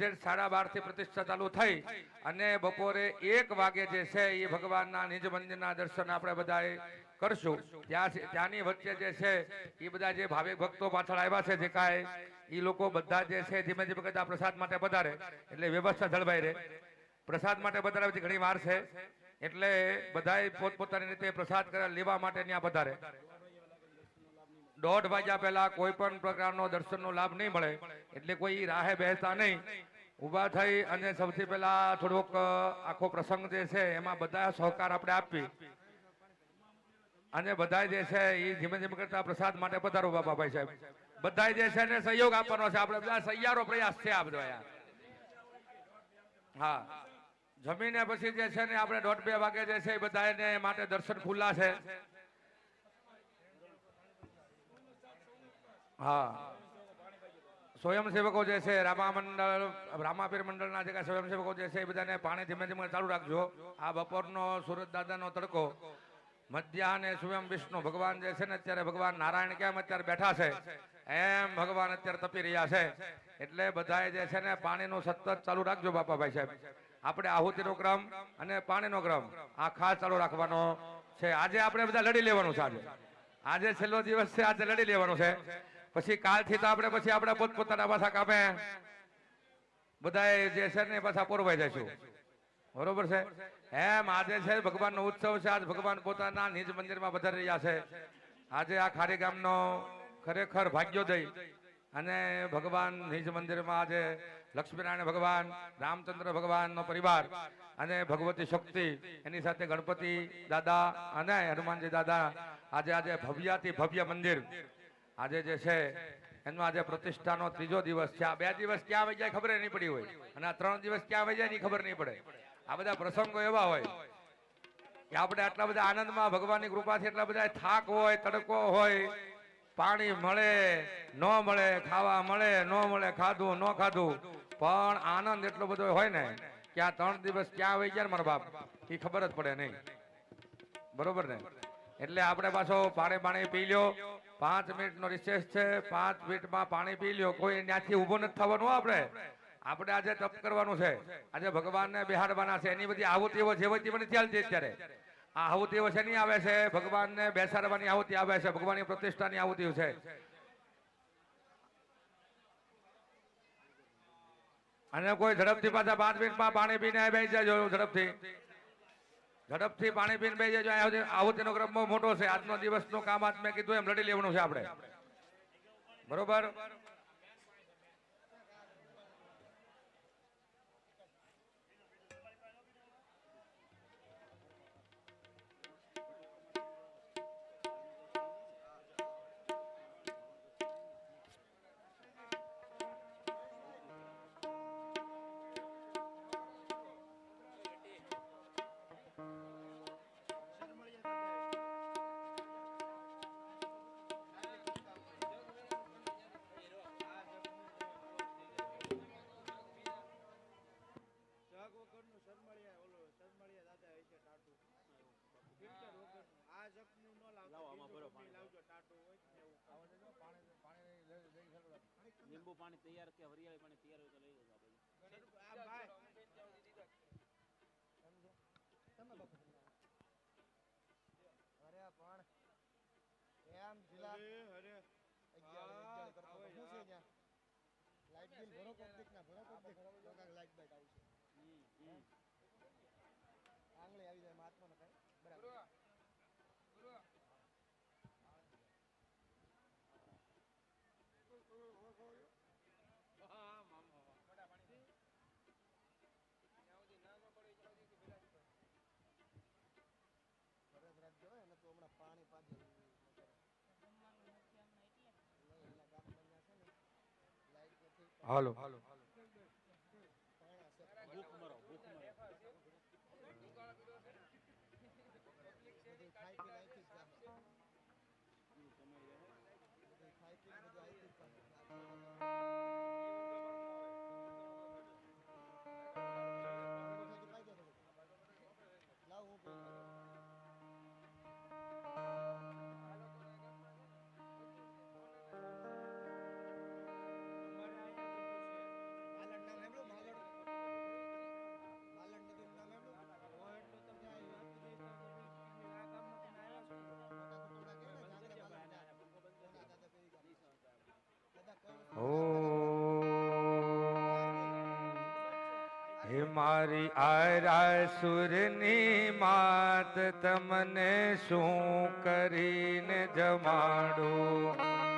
Exact સાડા બારથી પ્રતિષ્ઠા ચાલુ થઈ અને બપોરે એક વાગે જે છે એ ભગવાનના નિજ મંદિરના દર્શન આપણે બધાએ કરશું. ત્યાં ત્યાંની વચ્ચે જે છે એ બધા જે ભાવિક ભક્તો પાછળ આવ્યા છે જે કાંઈ, એ લોકો બધા જે છે ધીમે ધીમે કરતા પ્રસાદ માટે વધારે એટલે વ્યવસ્થા જળવાઈ રહે. પ્રસાદ માટે વધારે ઘણી વાર છે. એટલે બધાએ પોતપોતાની રીતે પ્રસાદ લેવા માટે ત્યાં વધારે દોઢ વાગ્યા પહેલા કોઈ પણ પ્રકારનો દર્શનનો લાભ નહીં મળે. એટલે કોઈ રાહે બેસતા નહીં. ઊભા થઈ અને સૌથી પહેલા થોડોક આખો પ્રસંગ જે છે એમાં બધા સહકાર આપણે આપી અને બધા જે છે એ ધીમે ધીમે કરતા પ્રસાદ માટે પધારો બાપાભાઈ સાહેબ. બધા જે છે ને સહયોગ આપવાનો છે. આપણે બધા સહિયારો પ્રયાસ છે આ બધો યાર હા. જમીને પછી જે છે ને આપણે દોઢ બે વાગે જે છે એ બધા એને માટે દર્શન ખુલ્લા છે. હા. સ્વયંસેવકો જે છે રામા રામાપીર મંડળના જે કાંઈ સ્વયંસેવકો જે છે, એ બધાને પાણી ધીમે ધીમે ચાલુ રાખજો. આ બપોરનો સુરત દાદાનો તડકો. મધ્યાહને સ્વયં વિષ્ણુ ભગવાન જે છે ને, અત્યારે ભગવાન નારાયણ કેમ અત્યારે બેઠા છે? એમ ભગવાન અત્યારે તપી રહ્યા છે. એટલે બધાએ જે છે ને, પાણીનું સતત ચાલુ રાખજો બાપાભાઈ સાહેબ. આપણે આહુતિનો ક્રમ અને પાણીનો ક્રમ આ ખાસ ચાલુ રાખવાનો છે. આજે આપણે બધા લડી લેવાનું છે આજે. આજે છેલ્લો દિવસ છે, આજે લડી લેવાનું છે. પછી કાલથી તો આપણે પછી આપણે પોતપોતાના પાછા કામે બધાએ જે છે ને પાછા પોરવાઈ જઈશું. બરોબર છે? એમ આજે છે ભગવાનનો ઉત્સવ છે. આજ ભગવાન પોતાના નિજ મંદિરમાં વધારી રહ્યા છે. આજે આ ખારી ગામનો ખરેખર ભાગ્યોદય. અને ભગવાન નિજ મંદિરમાં આજે લક્ષ્મીનારાયણ ભગવાન, રામચંદ્ર ભગવાનનો પરિવાર અને ભગવતી શક્તિ, એની સાથે ગણપતિ દાદા અને હનુમાનજી દાદા આજે આજે ભવ્યાથી ભવ્ય મંદિર. આજે જે છે, એનો આજે પ્રતિષ્ઠાનો ત્રીજો દિવસ છે. આ બે દિવસ ક્યાં આવી જાય ખબર નહીં પડી હોય. અને આ ત્રણ દિવસ ક્યાં આવી જાય એની ખબર નહીં પડે. આ બધા પ્રસંગો એવા હોય કે આપણે આટલા બધા આનંદમાં ભગવાનની કૃપાથી એટલા બધા થાક હોય, તડકો હોય, પાણી મળે, ન મળે, ખાવા મળે, ન મળે, ખાધું, ન ખાધું. પણ આનંદ એટલો બધો હોય ને કે આ ત્રણ દિવસ ક્યાં આવી ગયા મારા બાપ, એ ખબર જ પડે નહીં. બરોબર ને? એટલે આપણે પાછો પાણી પાણી પી લ્યો. પાંચ મિનિટ નો રિસેસ છે. પાંચ મિનિટમાં પાણી પી લ્યો. કોઈ ત્યાંથી ઊભો નથી થવાનું આપણે. આપણે આજે તપ કરવાનું છે. આજે ભગવાનને બેહાડવાના છે. એની બધી આહુતિઓ જે બધી બની ચાલતી અત્યારે. આ આહુતિઓ નહીં આવે છે? ભગવાનને બેસાડવાની આહુતિ આવે છે. ભગવાનની પ્રતિષ્ઠાની આહુતિઓ છે. અને કોઈ ઝડપથી પાછા પાંચ મિનિટમાં પાણી પીને બેસી જાય ઝડપથી. ઝડપથી પાણી પીને બેસી જજો અહીંયા સુધી ક્રમ બહુ મોટો છે. આજનો દિવસનું કામ આજ મેં કીધું, એમ લડી લેવાનું છે આપણે. બરોબર? લીંબુ પાણી તૈયાર કે હરિયાળી પાણી તૈયાર હોય તો લઈ જજો આપણે. અરે પણ એમ જિલ્લા અરે અરે અગિયાર કરતા શું છે ત્યાં લાઈટ બિલ ભરો કોક દીક ના ભરો કોક દીક. લાઈટ બાઈટ આવશે હમ, હમ. હાલો. ભૂખ મારી આરા સુરની માત તમને શું કરીને જમાડું?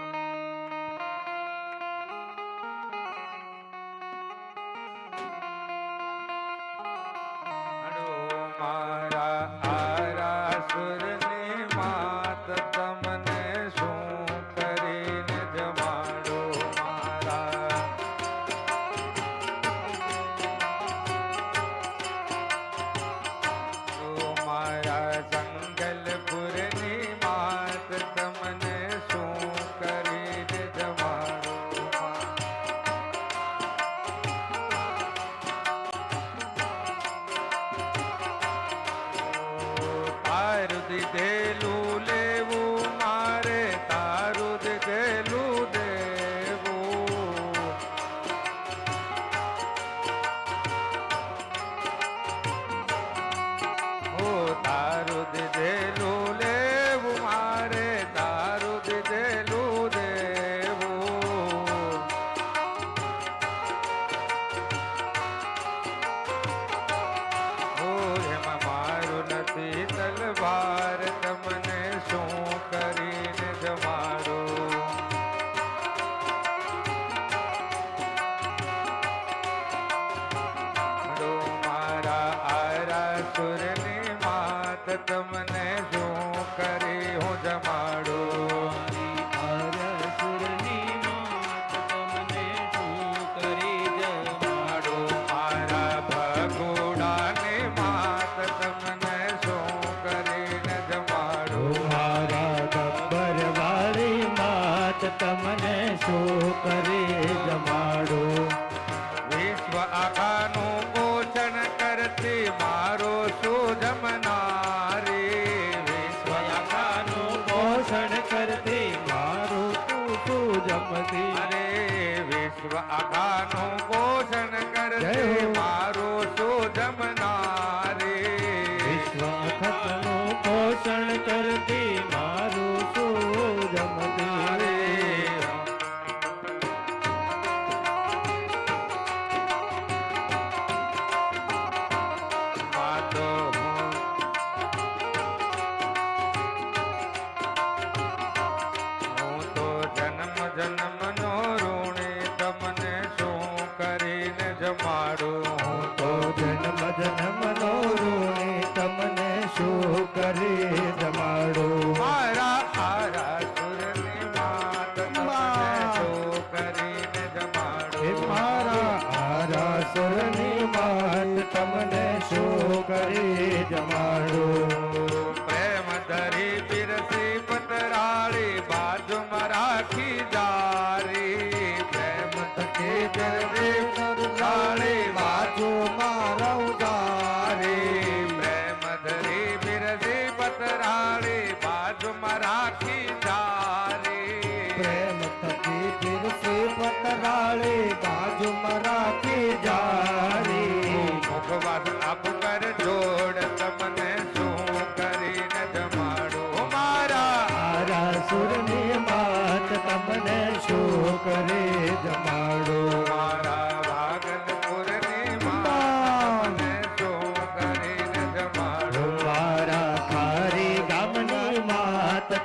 ಮಾಡು ಮಾರ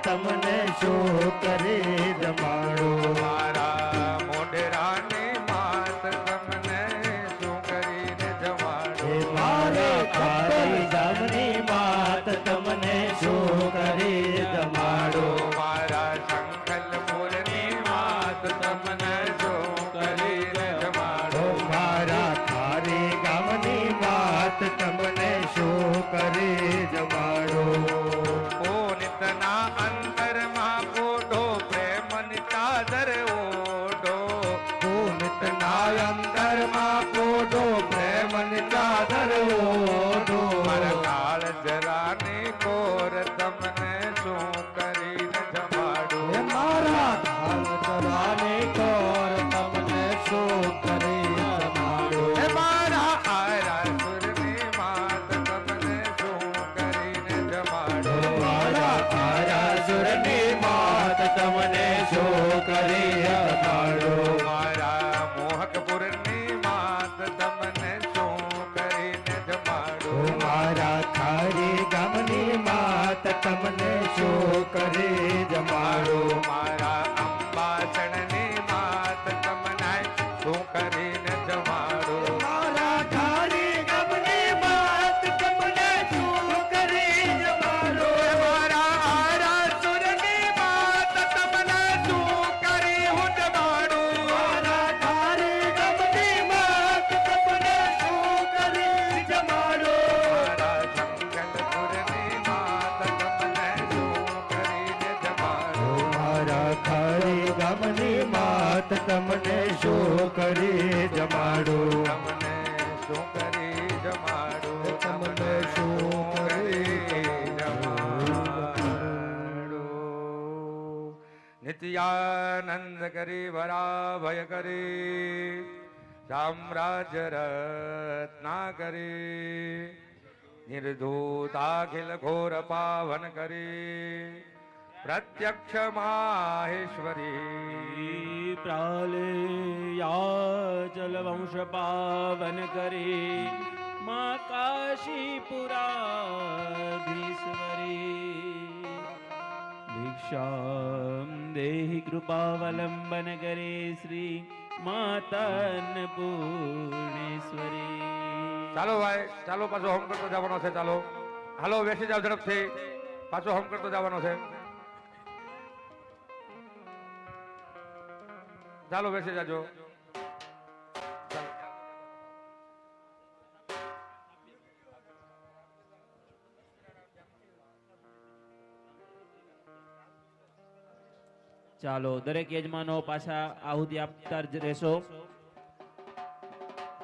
તમને શો કરે રમાડો. રે જમાડો. તમને શું કરી જમાડું? તમને શું કરી જમાડો? તમને શું કરી જમાડું? નિત્યાનંદ કરી વરાભય કરી સામ્રાજ્ય રત્ના કરી નિર્ધૂતાખિલ ઘોર પાવન કરી प्रत्यक्ष माहेश्वरी प्रालेयाचल वंश पावन करे माँ काशीपुराधीश्वरी भिक्षां देहि कृपावलम्बन करे श्री मातन पूर्णेश्वरी ચાલો ભાઈ ચાલો પાછો હોમ કરતો જવાનો છે ચાલો હાલો બેસી જાવ ઝડપથી પાછો હોમ કરતો જવાનો છે ચાલો બેસી જાજો. ચાલો, દરેક યજમાનો પાછા આહુતિ આપતા જ રહેશો.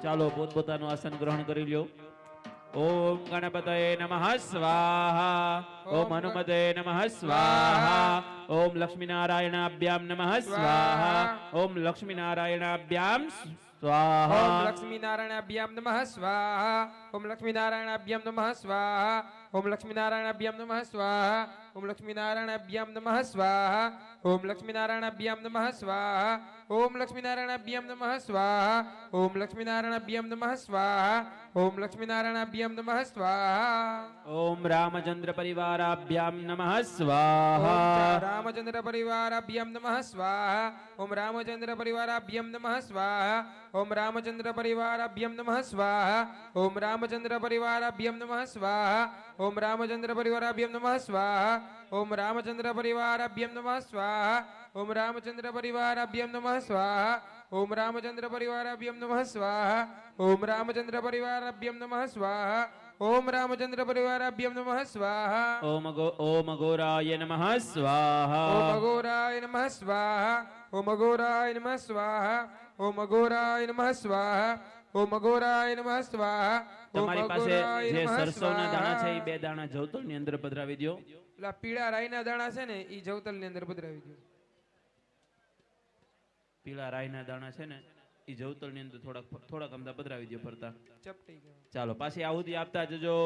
ચાલો, પોતપોતાનું આસન ગ્રહણ કરી લ્યો. ઓમ ગણપતય નમઃ સ્વાહા. ઓમ હનુમતે નમઃ સ્વાહા. ઓમ લક્ષ્મીનારાયણાભ્યામ નમઃ સ્વાહા ઓમ લક્ષ્મીનારાયણાભ્યામ ઓમ સ્વાહા લક્ષ્મીનારાયણાભ્યામ નમઃ સ્વાહા ઓમ લક્ષ્મીનારાયણાભ્યામ નમઃ સ્વાહા ઓમ લક્ષ્મીનારાયણાભ્યામ નમઃ સ્વાહા ઓમ લક્ષ્મીનારાયણાભ્યામ નમઃ સ્વાહા ઓમ લક્ષ્મીનારાયણાભ્યામ નમઃ સ્વાહા ઓમ લક્ષ્મીનારાયણાભ્યામ નમઃ સ્વાહા ઓમ લક્ષ્મીનારાયણાભ્યામ નમઃ સ્વાહા ઓમ લક્ષ્મીનારાયણાભ્યામ નમઃ સ્વાહા ઓમ રામચંદ્ર પરિવારાભ્યામ નમઃ સ્વાહા રામચંદ્ર પરિવારાભ્યામ નમઃ સ્વાહા ઓમ રામચંદ્ર પરિવારાભ્યામ નમઃ સ્વાહા ઓમ રામચંદ્ર પરિવારાભ્યામ નમઃ સ્વાહા ઓમ રામચંદ્ર પરિવારાભ્યામ નમઃ સ્વાહા ઓમ રામચંદ્ર પરિવારાભ્યામ નમઃ સ્વાહા ઓમ રામચંદ્ર પરિવારાભ્યામ નમઃ સ્વાહા ઓમ રામચંદ્ર પરિવારાભ્યામ નમઃ સ્વાહા ઓમ રામચંદ્ર પરિવારાભ્યામ નમઃ સ્વાહા ઓમ રામચંદ્ર પરિવારાભ્યામ નમઃ સ્વાહા ઓમ રામચંદ્ર પરિવારાભ્યામ નમઃ સ્વાહા ઓમ ગો ઓમ ગોરાય નમઃ સ્વાહા ઓમ ગોરાય નમઃ સ્વાહા ઓમ ગોરાય નમઃ સ્વાહા ઓમ ગોરાય નમઃ સ્વાહા ઓમ ગોરાય નમઃ સ્વાહા તમારી પાસે જે સરસવના દાણા છે એ. બે દાણા જવતલની અંદર પધરાવી દો એટલે પીળા રાઈના દાણા છે ને એ જવતલની અંદર પધરાવી દો પીળા રાઈના દાણા છે ને એ જવતલની અંદર થોડાક થોડાક અમદા પધરાવી દો ફરતા. ચાલો પાછી આહુતિ આપતા જજો.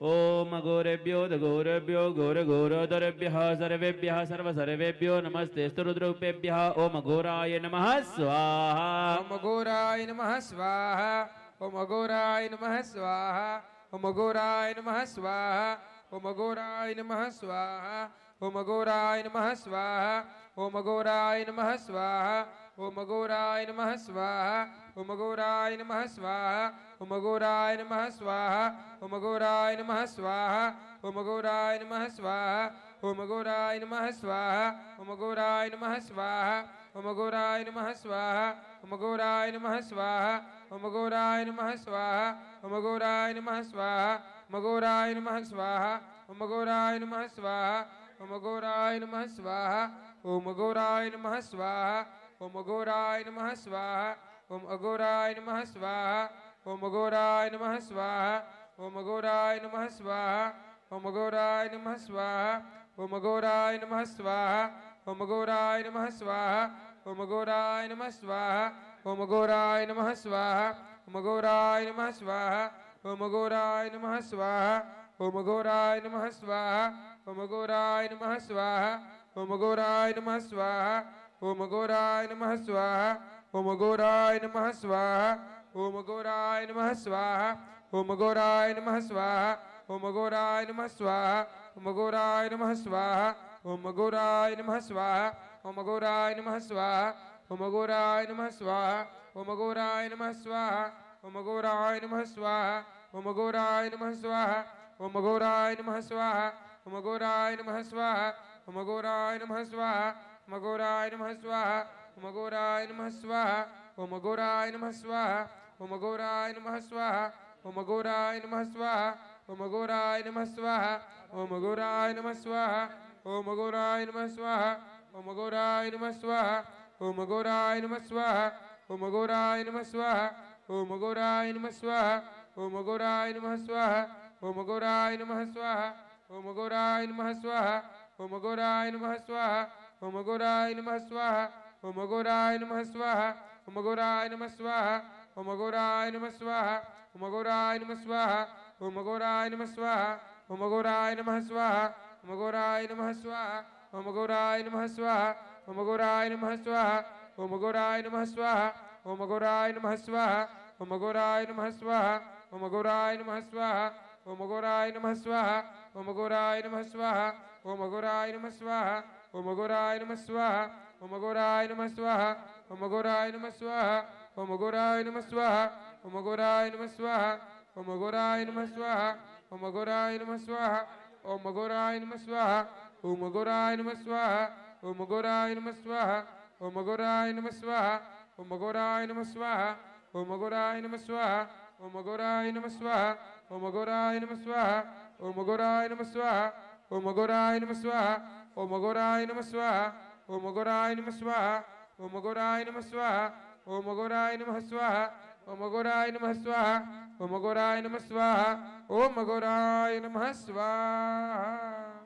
ઓમ ગોરેભ્યો ગોરેભ્યો ગોર ગોરોદરેભ્ય સર્વેભ્ય સર્વ સર્વેભ્યો નમસ્તે સ્તરુદ્રરૂપેભ્ય ઓમ ઘોરાય નમઃ સ્વાહા. ઓમ અઘોરાય નમઃ સ્વાહા. ઓમ અઘોરાય નમઃ સ્વાહા ઓમ અઘોરાય નમઃ સ્વાહા ઓમ અઘોરાય નમઃ સ્વાહા ઓમ અઘોરાય નમઃ સ્વાહા ઓમ અઘોરાય નમઃ સ્વાહા ઓમ અઘોરાય નમઃ સ્વાહા ઓમ અઘોરાય નમઃ સ્વાહા ઓમ અઘોરાય નમઃ સ્વાહા ઓમ અઘોરાય નમઃ સ્વાહા ઓમ અઘોરાય નમઃ સ્વાહા ઓમ અઘોરાય નમઃ સ્વાહા ઓમ અઘોરાય નમઃ સ્વાહા ઓમ અઘોરાય નમઃ સ્વાહા ઓમ અઘોરાય નમઃ સ્વાહા ઓમ અઘોરાય નમઃ સ્વાહા ઓમ અઘોરાય નમઃ સ્વાહા ઓમ અઘોરાય નમઃ સ્વાહા ઓમ અઘોરાય નમઃ સ્વાહા ઓમ અઘોરાય નમઃ સ્વાહા ઓમ અઘોરાય નમઃ સ્વાહા ઓમ અઘોરાય નમઃ સ્વાહા ઓમ અઘોરાય નમઃ સ્વાહા ઓમ અઘોરાય નમઃ સ્વાહા ઓમ અઘોરાય નમઃ સ્વાહા ઓમ અઘોરાય નમઃ સ્વાહા ઓમ અઘોરાય નમઃ સ્વાહા ઓમ અઘોરાય નમઃ સ્વાહા ઓમ અઘોરાય નમઃ સ્વાહા ઓમ અઘોરાય નમઃ સ્વાહા ઓમ અઘોરાય નમઃ સ્વાહા ઓમ અઘોરાય નમઃ સ્વાહા ઓમ અઘોરાય નમઃ સ્વાહા ઓમ અઘોરાય નમઃ સ્વાહા ઓમ અઘોરાય નમઃ સ્વાહા ઓમ અઘોરાય નમઃ સ્વાહા ઓમ અઘોરાય નમઃ સ્વાહા ઓમ અઘોરાય નમઃ સ્વાહા ઓમ અઘોરાય નમઃ સ્વાહા ઓમ અઘોરાય નમઃ સ્વાહા ઓમ અઘોરાય નમઃ સ્વાહા ઓમ અઘોરાય નમઃ સ્વાહા ઓમ અઘોરાય નમઃ સ્વાહા ઓમ અઘોરાય નમઃ સ્વાહા ઓમ અઘોરાય નમઃ સ્વાહા ઓમ અઘોરાય નમઃ સ્વાહા ઓમ અઘોરાય નમઃ સ્વાહા ઓમ અઘોરાય નમઃ સ્વાહા ઓમ અઘોરાય નમઃ સ્વાહા ઓમ અઘોરાય નમઃ સ્વાહા ઓમ અઘોરાય નમઃ સ્વાહા ઓમ અઘોરાય નમઃ સ્વાહા ઓમ અઘોરાય નમઃ સ્વાહા ઓમ અઘોરાય નમઃ સ્વાહા ઓમ અઘોરાય નમઃ સ્વાહા ઓમ અઘોરાય નમઃ સ્વાહા ઓમ અઘોરાય નમઃ સ્વાહા ઓમ અઘોરાય નમઃ સ્વાહા ઓમ અઘોરાય નમઃ સ્વાહા ઓમ અઘોરાય નમઃ સ્વાહા ઓમ અઘોરાય નમઃ સ્વાહા ઓમ અઘોરાય નમઃ સ્વાહા ઓમ અઘોરાય નમઃ સ્વાહા ઓમ અઘોરાય નમઃ સ્વાહા ઓમ અઘોરાય નમઃ સ્વાહા ઓમ અઘોરાય નમઃ સ્વાહા ઓમ અઘોરાય નમઃ સ્વાહા ઓમ અઘોરાય નમઃ સ્વાહા ઓમ અઘોરાય નમઃ સ્વાહા ઓમ અઘોરાય નમઃ સ્વાહા ઓમ અઘોરાય નમઃ સ્વાહા ઓમ અઘોરાય નમઃ સ્વાહા ઓમ અઘોરાય નમઃ સ્વાહા ઓમ અઘોરાય નમઃ સ્વાહા ઓમ અઘોરાય નમઃ સ્વાહા ઓમ અઘોરાય નમઃ સ્વાહા ઓમ અઘોરાય નમઃ સ્વાહા ઓમ અઘોરાય નમઃ સ્વાહા ઓમ અઘોરાય નમઃ સ્વાહા ઓમ અઘોરાય નમઃ સ્વાહા ઓમ અઘોરાય નમઃ સ્વાહા ઓમ અઘોરાય નમઃ સ્વાહા ઓમ અઘોરાય નમઃ સ્વાહા ઓમ અઘોરાય નમઃ સ્વાહા ઓમ અઘોરાય નમઃ સ્વાહા ઓમ અઘોરાય નમઃ સ્વાહા ઓમ અઘોરાય નમઃ સ્વાહા ઓમ અઘોરાય નમઃ સ્વાહા ઓમ અઘોરાય નમઃ સ્વાહા ઓમ અઘોરાય નમઃ સ્વાહા ઓમ અઘોરાય નમઃ સ્વાહા ઓમ અઘોરાય નમઃ સ્વાહા ઓમ અઘોરાય નમઃ સ્વાહા ઓમ અઘોરાય નમઃ સ્વાહા ઓમ અઘોરાય નમઃ સ્વાહા ઓમ અઘોરાય નમઃ સ્વાહા ઓમ અઘોરાય નમઃ સ્વાહા ઓમ અઘોરાય નમઃ સ્વાહા ઓમ અઘોરાય નમઃ સ્વાહા ઓમ અઘોરાય નમઃ સ્વાહા ઓમ અઘોરાય નમઃ સ્વાહા ઓમ અઘોરાય નમઃ સ્વાહા ઓમ અઘોરાય નમઃ સ્વાહા ઓમ અઘોરાય નમઃ સ્વાહા ઓમ અઘોરાય નમઃ સ્વાહા ઓમ અઘોરાય નમઃ સ્વાહા ઓમ અઘોરાય નમઃ સ્વાહા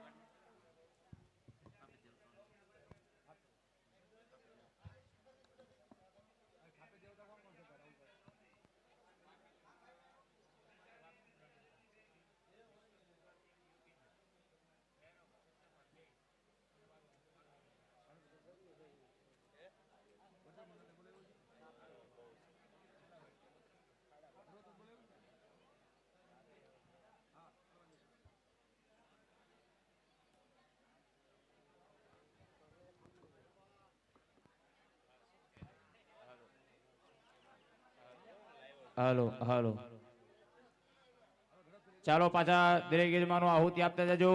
હાલો હાલો. ચાલો પાછા દરેક યજમાનો આહુતિ આપતા જજો.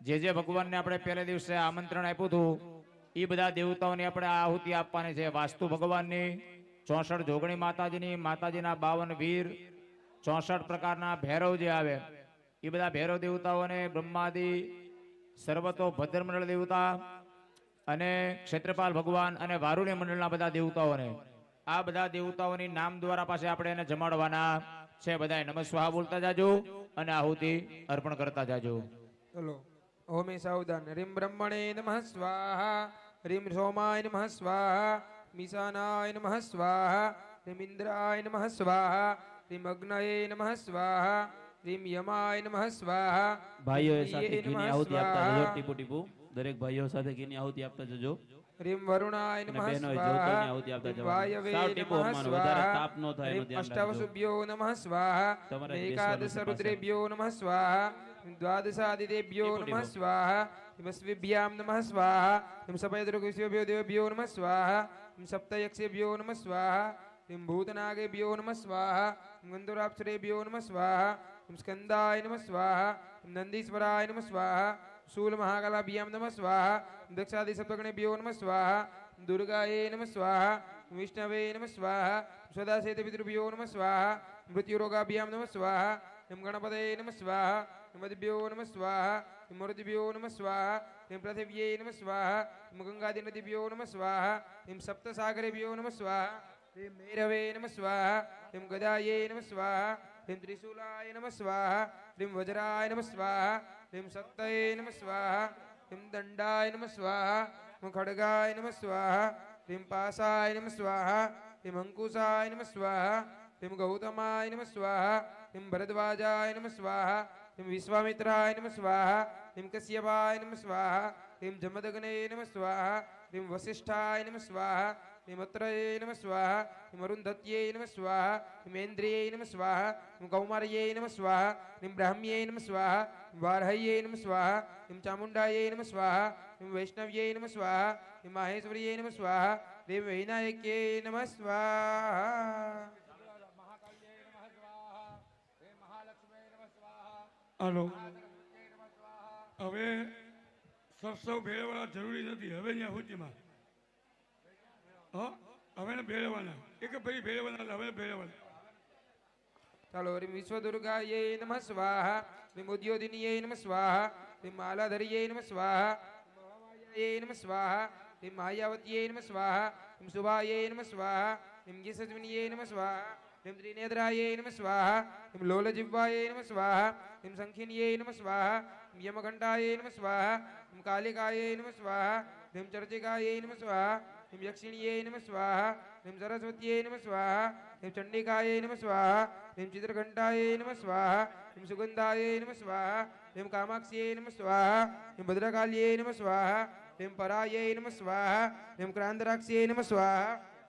જે જે ભગવાનને આપણે પહેલા દિવસે આમંત્રણ આપ્યું હતું, એ બધા દેવતાઓને આપણે આહુતિ આપવાની છે. વાસ્તુ ભગવાનની, ચોસઠ જોગણી માતાજીની, માતાજીના બાવન વીર, ચોસઠ પ્રકારના ભૈરવ જે આવે, એ બધા ભૈરવ દેવતાઓને બ્રહ્માદિ, સર્વતો ભદ્રમંડળ દેવતા અને ક્ષેત્રપાલ ભગવાન અને વારુણી મંડળના બધા દેવતાઓને આ બધા દેવતાઓની નામ દ્વારા પાસે આપણે એને જમાડવાના છે. બધા નમઃ સ્વાહા બોલતા જાજો અને આહુતિ અર્પણ કરતા જાજો. ચલો. ઓમે સાવધાન. રીમ બ્રહ્મણે નમઃ સ્વાહા. રીમ સોમાય નમઃ સ્વાહા. મિશાનાય નમઃ સ્વાહા. રીમ ઇન્દ્રાય નમઃ સ્વાહા. રીમ અગ્નયે નમઃ સ્વાહા. રીમ યમાય નમઃ સ્વાહા. ભાઈઓ સાથે ઘીની આહુતિ આપતા જજો ટીપુ ટીપુ. દરેક ભાઈઓ સાથે ઘીની આહુતિ આપતા જજો. રીમ વરુણાય નમઃ સ્વાહા. અષ્ટાવસુભ્યો નમઃ સ્વાહા. એકાદશ રુદ્રેભ્યો નમઃ સ્વાહા. દ્વાદશાદિદેભ્યો નમઃ સ્વાહા. વસ્વિભ્યામ નમઃ સ્વાહા. એમ સપયદ્રુગવિશ્વભ્યો દેવભ્યો નમઃ સ્વાહા. એમ સપ્તયક્ષેભ્યો નમઃ સ્વાહા. એમ ભૂતનાગેભ્યો નમઃ સ્વાહા. ગંધુરાપ્સરેભ્યો નમઃ સ્વાહા. એમ સ્કંદાય નમઃ સ્વાહા. એમ નંદીશ્વરાય નમઃ સ્વાહા. शूलमहाकलाभ्यां नमः स्वाहा दक्षादिसप्तगणेभ्यो नमः स्वाहा दुर्गायै नमः स्वाहा विष्णवे नमः स्वाहा सदासेतपितृभ्यो नमः स्वाहा मृत्युरोगाभ्यां नमः स्वाहा ॐ गणपतये नमः स्वाहा मदिभ्यो नमः स्वाहा मूर्तिभ्यो नमः स्वाहा ॐ पृथिव्यै नमः स्वाहा ॐ गङ्गादिनदिभ्यो नमः स्वाहा ॐ सप्तसागरेभ्यो नमः स्वाहा ॐ भैरवे नमः स्वाहा ॐ गदायै नमः स्वाहा ॐ त्रिशूलाय नमः स्वाहा ह्रीं वज्राय नमः स्वाहा ह्रीं शक्तये नमः स्वाहा ह्रीं दण्डाय नमः स्वाहा ह्रीं खड्गाय नमः स्वाहा ह्रीं पासाय नमः स्वाहा ह्रीं अङ्कुशाय नमः स्वाहा ह्रीं गौतमाय नमः स्वाहा ह्रीं भरद्वाजाय नमः स्वाहा ह्रीं विश्वामित्राय नमः स्वाहा ह्रीं कश्यपाय नमः स्वाहा ह्रीं जमदग्नये नमः स्वाहा ह्रीं वसिष्ठाय नमः स्वाहा हिमत्रये नम स्वाहा हिमरुन्धत्यै नम स्वाहा हिमेन्द्रियै नम स्वाहा हिम कौमार्यै नम स्वाहा हिम ब्राह्म्यै नम स्वाहा वार्हयै नम स्वाहा हिम चामुण्डायै नम स्वाहा हिम वैष्णव्यै नम स्वाहा हिम माहेश्वर्यै नम स्वाहा। देव वैनायक्यै नम स्वाहा। હલો હવે સરસો ભેળવાળા જરૂરી નથી હવે અહીંયા સુધીમાં ಅವನ ಬೇಡವನ ಏಕ ಬರೀ ಬೇಡವನಲ್ಲ ಅವನ ಬೇಡವನ ತಲೋರಿ ವಿಶ್ವದುರ್ಗಾಯೇ ನಮ ಸ್ವಾಹ ನಿಮ್ಮ ಉದ್ಯೋದಿನಿಯೇ ನಮ ಸ್ವಾಹ ನಿಮ್ಮ ಮಾಲಾಧರಿಯೇ ನಮ ಸ್ವಾಹ ಮಹಾಮಾಯೇ ನಮ ಸ್ವಾಹ ನಿಮ್ಮ ಮಾಯಾವತಿಯೇ ನಮ ಸ್ವಾಹ ನಿಮ್ಮ ಸುಭಾಯೇ ನಮ ಸ್ವಾಹ ನಿಮ್ಮ ಗೀಸಜ್ವಿನಿಯೇ ನಮ ಸ್ವಾಹ ನಿಮ್ ತ್ರಿನೇತ್ರಾಯೇ ನಮ ಸ್ವಾಹ ನಿಮ್ ಲೋಲಜಿವ್ವಾಯೇ ನಮ ಸ್ವಾಹ ನಿಮ್ ಸಂಖಿನಿಯೇ ನಮ ಸ್ವಾಹ ನಿಮ್ ಯಮಘಂಟಾಯೇ ನಮ ಸ್ವಾಹ ನಿಮ್ ಕಾಲಿಕಾಯೇ ನಮ ಸ್ವಾಹ ನಿಮ್ ಚರ್ಚಿಕಾಯೇ ನಮ ಸ್ವಾಹ ನಿಮ್ ಯಕ್ಷಿಣಿಯೇ ನಮ ಸ್ವಾಹ ನಿಮ್ ಸರಸ್ವತಿಯೇ ನಮ ಸ್ವಾಹ ನಿಮ್ ಚಂಡಿಕಾಯೇ ನಮ ಸ್ವಾಹ ನಿಮ್ ಚಿತ್ರಕಂಠಾಯೇ ನಮ ಸ್ವಾಹ ನಿಮ್ ಸುಗಂಧಾಯೇ ನಮ ಸ್ವಾಹ ನಿಮ್ ಕಾಮಾಕ್ಷಿಯೇ ನಮ ಸ್ವಾಹ ನಿಮ್ ಭದ್ರಕಾಲಿಯೇ ನಮ ಸ್ವಾಹ ನಿಮ್ ಪರಾಯೇ ನಮ ಸ್ವಾಹ ನಿಮ್ ಕ್ರಾಂತರಾಕ್ಷಿಯೇ ನಮ ಸ್ವಾಹ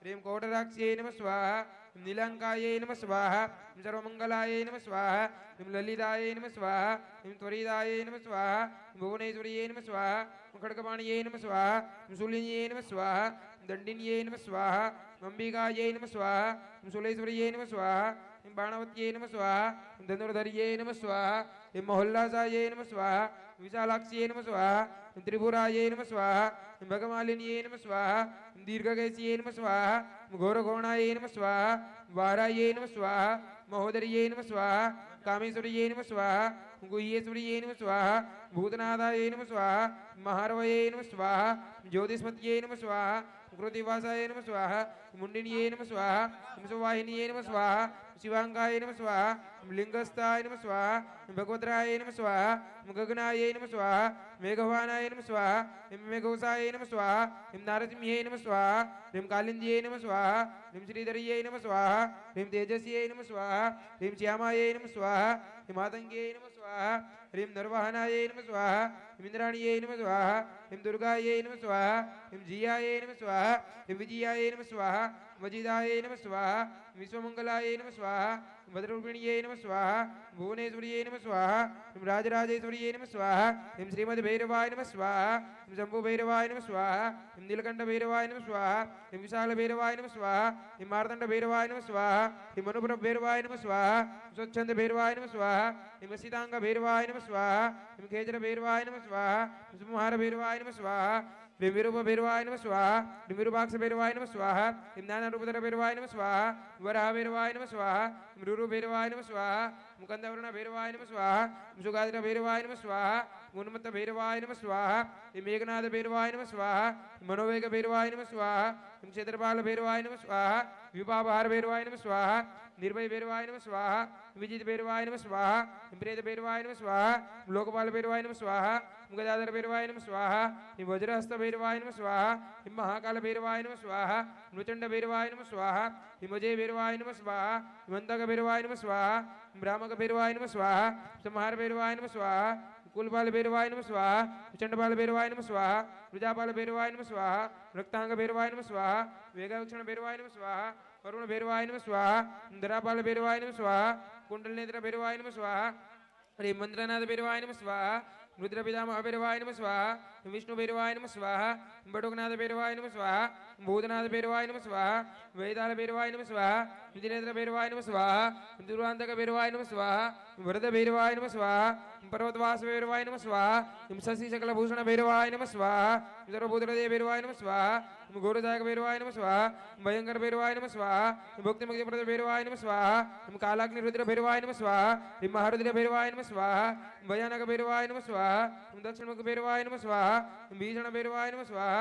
ನಿಮ್ ಕೌಟರಾಕ್ಷಿಯೇ ನಮ ಸ್ವಾಹ ह्रीं कोटराक्ष्यै नमः स्वाहा ह्रीं नीलाङ्कायै नमः स्वाहा ह्रीं सर्वमङ्गलायै नमः स्वाहा ह्रीं ललितायै नमः स्वाहा ह्रीं त्वरितायै नमः स्वाहा ह्रीं भुवनेश्वर्यै नमः स्वाहा ह्रीं खड्गपाणियै नमः स्वाहा ह्रीं शूलिन्यै नमः स्वाहा ह्रीं दण्डिन्यै नमः स्वाहा ह्रीं अम्बिकायै नमः स्वाहा ह्रीं शूलेश्वर्यै नमः स्वाहा ह्रीं बाणवत्यै नमः स्वाहा ह्रीं धनुर्धर्यै नमः स्वाहा ह्रीं मोहल्लासायै नमः स्वाहा ह्रीं विशालाक्ष्यै नमः स्वाहा ह्रीं त्रिपुरायै नमः स्वाहा ह्रीं भगमालिन्यै नमः स्वाहा ह्रीं दीर्घकेश्यै नमः स्वाहा ह्रीं घोरघोणायै नमः स्वाहा वारायै नमः स्वाहा महोदर्यै नमः स्वाहा कामेश्वर्यै नमः स्वाहा गुह्येश्वर्यै नमः स्वाहा भूतनाथायै नमः स्वाहा महारवये नमः स्वाहा ज्योतिष्मत्यै नमः स्वाहा कृतिवासाय नमः स्वाहा मुण्डिन्यै नमः स्वाहा हंसवाहिन्यै नमः स्वाहा शिवाङ्गाय नमः स्वाहा लिङ्गस्थाय नमः स्वाहा भगवद्राय नमः स्वाहा गगनाय नमः स्वाहा मेघवानाय नमः स्वाहा मेघोसाय नमः स्वाहा हिं नारसिंह्यै नमः स्वाहा ह्रीं कालिन्द्यै नमः स्वाहा ह्रीं श्रीधर्यै नमः स्वाहा ह्रीं तेजस्यै नमः स्वाहा ह्रीं श्यामायै नमः स्वाहा ह्रीं मातङ्ग्यै नमः स्वाहा ह्रीं नरवाहनायै नमः स्वाहा ह्रीं इन्द्राणीयै नमः स्वाहा ह्रीं दुर्गायै नमः स्वाहा ह्रीं जियायै नमः स्वाहा ह्रीं विजयायै नमः स्वाहा वजिदायै नमः स्वाहा विश्वमङ्गलायै नमः स्वाहा భద్రూపిణ్యే నమ స్వాహ భువనేశ్వర్యే నమ స్వాహ ం రాజరాజేశ్వర్యే నమ స్వాహ ం శ్రీమద్ భైరవాయ నమ స్వాహ ం శంభు భైరవాయ నమ స్వాహ ం నీలకంఠ భైరవాయ నమ స్వాహ ం విశాల భైరవాయ నమ స్వాహ ం మార్దండ భైరవాయ నమ స్వాహ ం మనుపుర భైరవాయ నమ స్వాహ స్వచ్ఛంద భైరవాయ నమ స్వాహ ం సీతాంగ భైరవాయ నమ స్వాహ ం ఖేజర భైరవాయ నమ స్వాహ ం సుమహార భైరవాయ నమ స్వాహ விமிருப பெருவாய் நம சுவாஹா நிமிருபாக்ஷ பெருவாய் நம சுவாஹா இம்னான ரூபதர பெருவாய் நம சுவாஹா வரா பெருவாய் நம சுவாஹா மிருரு பெருவாய் நம சுவாஹா முகந்தவருண பெருவாய் நம சுவாஹா சுகாதிர பெருவாய் நம சுவாஹா உன்மத்த பெருவாய் நம சுவாஹா மேகநாத பெருவாய் நம சுவாஹா மனோவேக பெருவாய் நம சுவாஹா சேத்திரபால பெருவாய் நம சுவாஹா விபாபார பெருவாய் நம சுவாஹா स्वाहा प्रेतभैरवाय नमः स्वाहा लोकपालभैरवाय नमः स्वाहा गदाधरभैरवाय नमः स्वाहा वज्रहस्तभैरवाय नमः स्वाहा महाकालभैरवाय नमः स्वाहा नृचण्डभैरवाय नमः स्वाहा हिमजयभैरवाय नमः स्वाहा हिमन्तकभैरवाय नमः स्वाहा ब्राह्मकभैरवाय नमः स्वाहा संहारभैरवाय नमः स्वाहा कुलपालभैरवाय नमः स्वाहा चण्डपालभैरवाय नमः स्वाहा प्रजापालभैरवाय नमः स्वाहा रक्ताङ्गभैरवाय नमः स्वाहा वेगवक्षणभैरवाय नमः स्वाहा वरुणभैरवाय नमः स्वाहा धरापालभैरवाय नमः स्वाहा వరుణ భైరవాయ నమ స్వాహ ఇంద్రాపాల భైరవాయ నమ స్వాహ కుండలనేంద్ర భైరవాయ నమ స్వాహ రేమంద్రనాథ భైరవాయ నమ స్వాహ రుద్ర పితామహ భైరవాయ నమ స్వాహ విష్ణు భైరవాయ నమ స్వాహ బటుకనాథ భైరవాయ నమ స్వాహ భూతనాథ భైరవాయ నమ స్వాహ వేదాల భైరవాయ నమ స్వాహ విధినేంద్ర భైరవాయ నమ స్వాహ దుర్వాంతక భైరవాయ నమ స్వాహ వరద భైరవాయ నమ స్వాహ పర్వతవాస భైరవాయ నమ స్వాహ శశి సకల భూషణ భైరవాయ నమ స్వాహ ఇతర భూతలదే భైరవాయ నమ స్వాహ గోరుదాయక భైరవాయ నమ స్వాహ భయంకర భైరవాయ నమ స్వాహ భక్తి ముక్తి ప్రద భైరవాయ నమ స్వాహ కాలాగ్ని రుద్ర భైరవాయ నమ స్వాహ మహారుద్ర భైరవాయ నమ స్వాహ భయానక భైరవాయ నమ స్వాహ దక్షిణముఖ భైరవాయ నమ స్వాహ భీషణ భైరవాయ నమ స్వాహ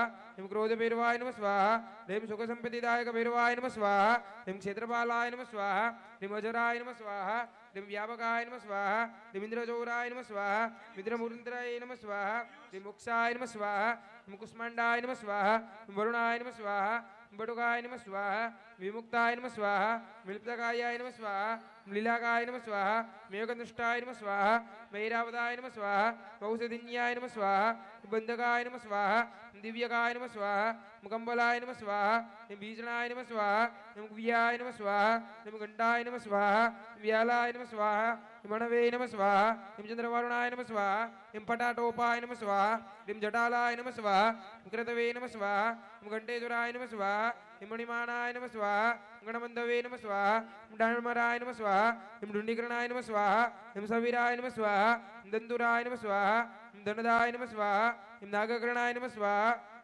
క్రోధ భైరవాయ నమ స్వాహ రేం సుఖ సంపతిదాయక భైరవాయ నమ స్వాహ రేం క్షేత్రపాలాయ నమ స్వాహ రేం అజరాయ నమ స్వాహ రిం వ్యాపకాయ నమ స్వాహ రిమింద్రజౌరాయ నమ స్వాహ మిత్రమురింద్రాయ నమ స్వాహ రిముక్షాయ నమ స్వాహ મુકુષ્માંડાય નમ સ્વાહા વરુણાય નમ સ્વાહા બટુકાય નમ સ્વાહા વિમુક્તાય નમ સ્વાહા વિલપ્તકાયાય નમ સ્વાહા લીલાકાય નમ સ્વાહા મેઘદૃષ્ટાય નમ સ્વાહા વૈરાવદાય નમ સ્વાહા વૌષધિન્યાય નમ સ્વાહા બંધકાય નમ સ્વાહા દિવ્યકાય નમ સ્વાહા મુકંબલાય નમ સ્વાહા એમ ભીષણાય નમ સ્વાહા એમ ગુહ્યાય નમ સ્વાહા એમ ગંડાય નમ સ્વાહા વ્યાલાય નમ સ્વાહા મણવે નમ સ્વાહા એમ ચંદ્રવરુણાય નમ સ્વાહા એમ પટાટોપાય નમ સ્વાહા એમ જટાલાય નમ સ્વાહા એમ કૃતવે નમ સ્વાહા એમ ઘંટેશ્વરાય નમ સ્વાહા એમ મણિમાણાય નમ સ્વાહા ગણમંદવે નમ સ્વાહા એમ ડાણમરાય નમ સ્વાહા એમ ઢુંડીકરણાય નમ સ્વાહા એમ સવિરાય નમ સ્વાહા એમ દંદુરાય નમ સ્વાહા એમ ધનદાય નમ સ્વાહા એમ નાગકરણાય નમ સ્વાહા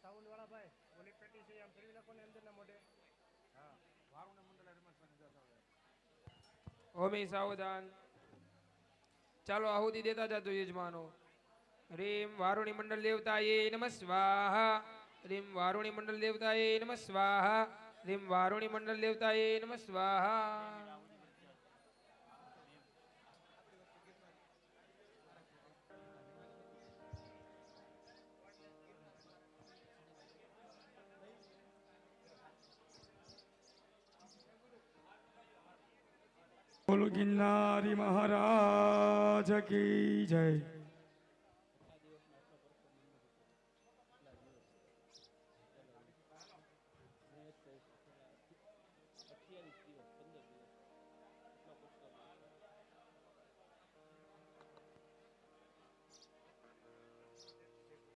એ સાઉન્ડ વાળા ભાઈ ઓલી પેટી છે આમ ફેરવી નાખો ને અંદરના મોઢે. ઓમે સાવધાન. ચાલો આહુતિ દેતા જતો યજમાનો. રીમ વારુણી મંડળ દેવતાયે નમ સ્વાહા. રીમ વારુણી મંડળ દેવતાએ નમ સ્વાહા. રીમ વારુણી મંડળ દેવતાએ નમ સ્વાહા. બોલો ગિરનારી મહારાજ કી જય.